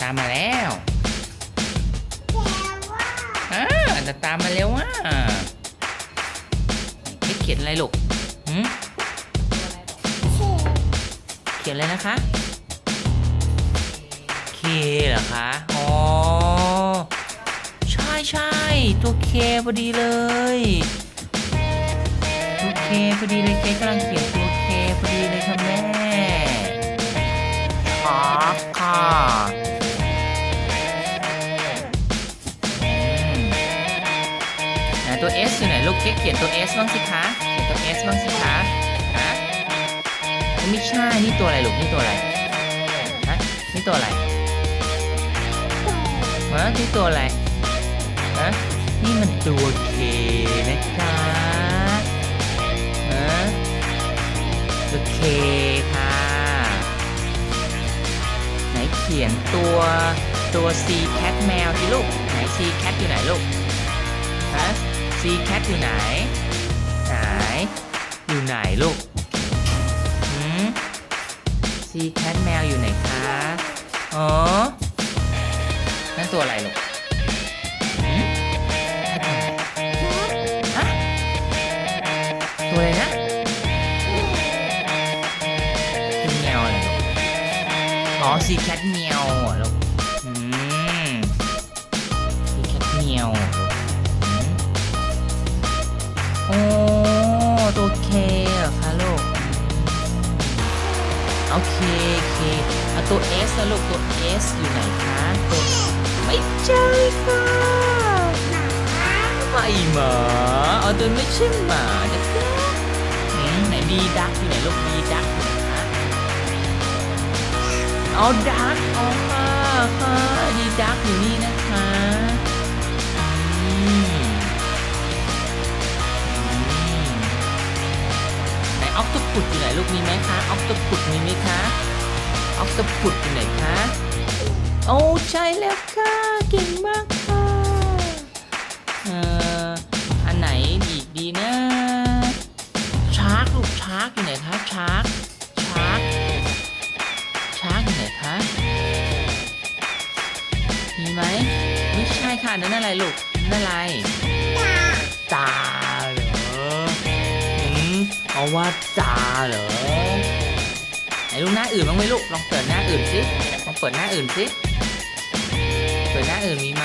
ตามมาแล้วแต่ว่าอ่าจะตามมาเร็วว่ะเค้กเขียนอะไรลูกหืมเขียนเขียนอะไรนะคะ เคเหรอคะ อ๋อ ใช่ใช่ตัวเคพอดีเลย ตัวเคพอดีเลยเคกำลังเขียนตัว ตัว S อยู่ไหนลูกเค้กเขียนตัว S บ้างสิคะเขียนตัว S บ้างสิคะฮะไม่ใช่นี่ตัวอะไรลูกนี่ตัวอะไรฮะนี่ตัวอะไรฮะนี่ตัวอะไรฮะนี่มันตัวเคนะคะฮะตัวเคค่ะไหนเขียนตัวตัว C cat แมวที่ลูกไหน C cat อยู่ไหนลูกฮะ C cat อยู่ไหน ไหน อยู่ไหนลูกหืม C cat แมวอยู่ไหนคะ อ๋อ นั่นตัวอะไรลูกหืมฮะตัวอะไรนะเป็นแมวอะไรลูกอ๋อ C cat แมวอลู โอเคโอเคเอาตัว S นะลูกตัว S อยู่ไหนคะตัวไม่ใช่ค่ะหมาไม่หมาเอาตัวไม่ใช่หมานะไหนดีดักอยู่ไหนลูกดีดักอยู่ไหนคะเอาดักออค่ะค่ะดีดักอยู่นี่ ออกตปุดอยู่ไหนลูกมีไหมคะออกตปุดมีไหมคะออกตปุดอยู่ไหนคะโอ้ใช่แล้วค่ะเก่งมากค่ะเอ่ออันไหนอีกดีนะชาร์กลูกชาร์กอยู่ไหนคะชาร์กชาร์กชาร์กอยู่ไหนคะมีไหมไม่ใช่ค่ะนั่นอะไรลูกนั่นอะไรตาตา ว่าตาเหรอไหนลูกหน้าอื่นบ้างไหมลูกลองเปิดหน้าอื่นสิลองเปิดหน้าอื่นสิเปิดหน้าอื่นมีไหม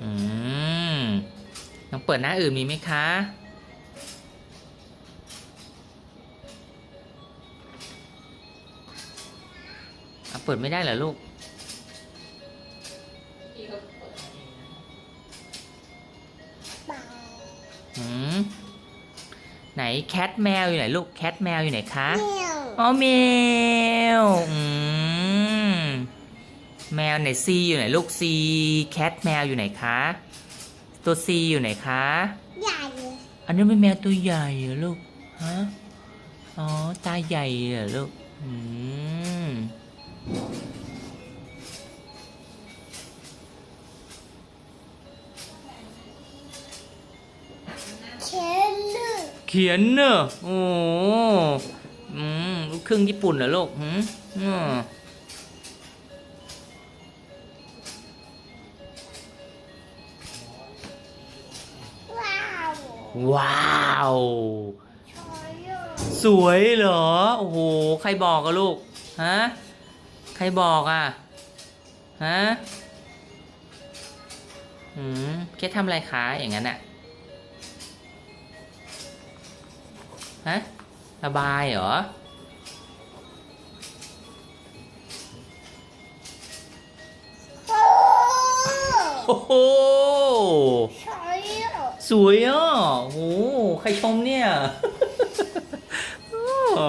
อืมลองเปิดหน้าอื่นมีไหมคะอะเปิดไม่ได้เหรอลูก อืมไหนแคทแมวอยู่ไหนลูกแคทแมวอยู่ไหนคะแมวอ๋อแมวอืมแมวไหนซีอยู่ไหนลูกซีแคทแมวอยู่ไหนคะตัวซีอยู่ไหนคะใหญ่อันนี้เป็นแมวตัวใหญ่เหรอลูกฮะอ๋อตาใหญ่เหรอลูกอืม ขียนเนอะโอ้อืมลูกครึ่งญี่ปุ่นเหรอลูกหืมอืมว้าว สวยเหรอ โอ้โห ใครบอกอะลูก ฮะ ใครบอกอะฮะ อืมแค่ทำอะไรคะอย่างนั้นอะ ฮะระบายเหรอ โอ้โห สวยอะโอ้โห ใครชมเนี่ย โอ้